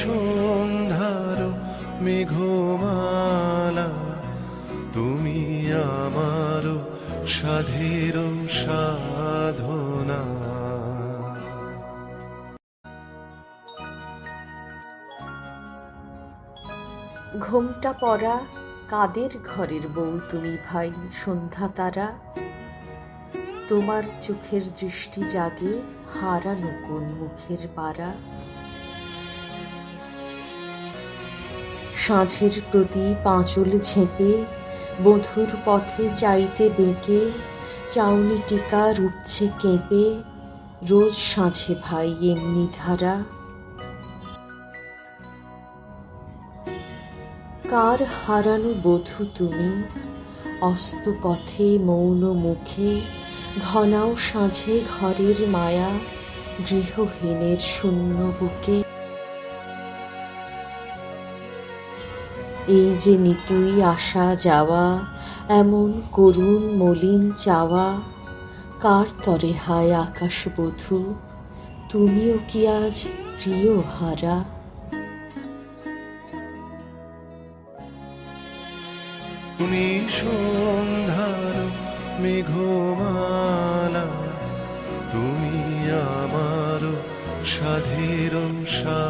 সন্ধ্যার মেঘমালা, তুমি আমার সাধের সাধনা। ঘোমটা পরা কাদের ঘরের বউ তুমি ভাই সন্ধ্যা তারা? তোমার চোখের দৃষ্টি জাগে হারানো কোন মুখের পাড়া? সাঁঝের প্রতি পাঁচল ঝেঁপে, বধুর পথে চাইতে বেঁকে, চাউনি টিকা উঠছে কেঁপে, রোজ সাঁঝে ভাই এমনি ধারা। কার হারানো বধূ তুমি? অস্ত পথে মৌন মুখে ঘনাও সাঁঝে ঘরের মায়া, গৃহহীনের শূন্য বুকে। এই যে নিতুই আসা যাওয়া, এমন করুণ মলিন চাওয়া, কার তরে হায় আকাশ বধূ, তুমিও কি আজ প্রিয় হারা? তুমি সন্ধ্যার মেঘমালা, তুমি আমার সাধের সাধনা